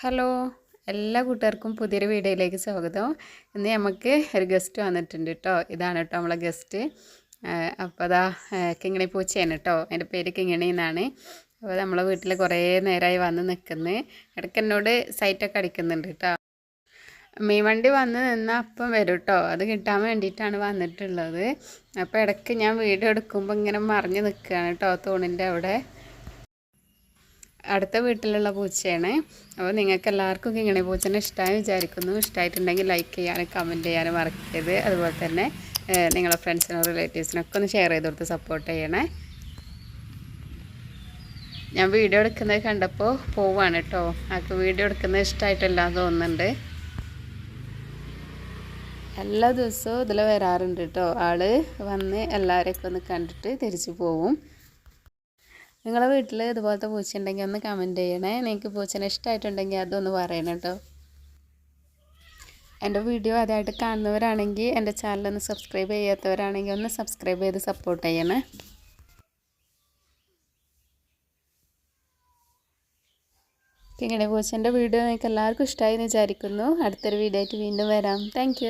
Hello എല്ലാ കൂട്ടുകാർക്കും പുതിയൊരു വീഡിയോയിലേക്ക് സ്വാഗതം. ഇന്ന് നമുക്ക് ഒരു ഗസ്റ്റ് വന്നിട്ടുണ്ട് കേട്ടോ ഇതാണ് കേട്ടോ നമ്മളെ ഗസ്റ്റ്. അപ്പോൾ അതാ കിങ്ങിണി പൂച്ചയാണ് കേട്ടോ എന്റെ പേര് കിങ്ങിണി എന്നാണ്. അപ്പോൾ നമ്മളെ വീട്ടിൽ കുറേ നേരമായി വന്ന് നിൽക്കുന്നത് ഇടയ്ക്ക് എന്നോട് സൈറ്റൊക്കെ അടിക്കുന്നുണ്ട് കേട്ടോ മീൻ വണ്ടി വന്ന് നിന്നാൽ അപ്പം വരും കേട്ടോ അത് കിട്ടാൻ വേണ്ടിയിട്ടാണ് വന്നിട്ടുള്ളത്. അപ്പോൾ ഇടയ്ക്ക് ഞാൻ വീഡിയോ എടുക്കുമ്പോൾ ഇങ്ങനെ മറിഞ്ഞ് നിൽക്കുകയാണ് കേട്ടോ തൂണിന്റെ അവിടെ. അടുത്ത വീട്ടിലുള്ള പൂച്ചയാണ്. അപ്പോൾ നിങ്ങൾക്ക് എല്ലാവർക്കും ഇങ്ങനെ പൂച്ചനെ ഇഷ്ടമായി വിചാരിക്കുന്നു. ഇഷ്ടമായിട്ടുണ്ടെങ്കിൽ ലൈക്ക് ചെയ്യാനും കമന്റ് ചെയ്യാനും മറക്കരുത്. അതുപോലെ തന്നെ നിങ്ങളുടെ നിങ്ങളെ ഫ്രണ്ട്സിനോ റിലേറ്റീവ്സിനൊക്കെ ഒന്ന് ഷെയർ ചെയ്ത് കൊടുത്ത് സപ്പോർട്ട് ചെയ്യണേ. ഞാൻ വീഡിയോ എടുക്കുന്നത് കണ്ടപ്പോൾ പോവാണ് കേട്ടോ ആൾക്ക് വീഡിയോ എടുക്കുന്നത് ഇഷ്ടമായിട്ടല്ല തോന്നുന്നുണ്ട്. എല്ലാ ദിവസവും ഇതിൽ വരാറുണ്ട് കേട്ടോ ആൾ വന്ന് എല്ലാവരെയൊക്കെ ഒന്ന് കണ്ടിട്ട് തിരിച്ചു പോവും. നിങ്ങളെ വീട്ടിൽ ഇതുപോലത്തെ പൂച്ച ഉണ്ടെങ്കിൽ ഒന്ന് കമന്റ് ചെയ്യണേ. നിങ്ങൾക്ക് പൂച്ചനെ ഇഷ്ടമായിട്ടുണ്ടെങ്കിൽ അതൊന്ന് പറയണം കേട്ടോ എന്റെ വീഡിയോ ആദ്യമായിട്ട് കാണുന്നവരാണെങ്കിൽ എന്റെ ചാനലൊന്ന് സബ്സ്ക്രൈബ് ചെയ്യാത്തവരാണെങ്കിൽ ഒന്ന് സബ്സ്ക്രൈബ് ചെയ്ത് സപ്പോർട്ട് ചെയ്യണേ. കിങ്ങണി പൂച്ചന്റെ വീഡിയോ നിങ്ങൾക്ക് എല്ലാവർക്കും ഇഷ്ടമായി എന്ന് വിചാരിക്കുന്നു. അടുത്തൊരു വീഡിയോ ആയിട്ട് വീണ്ടും വരാം. താങ്ക്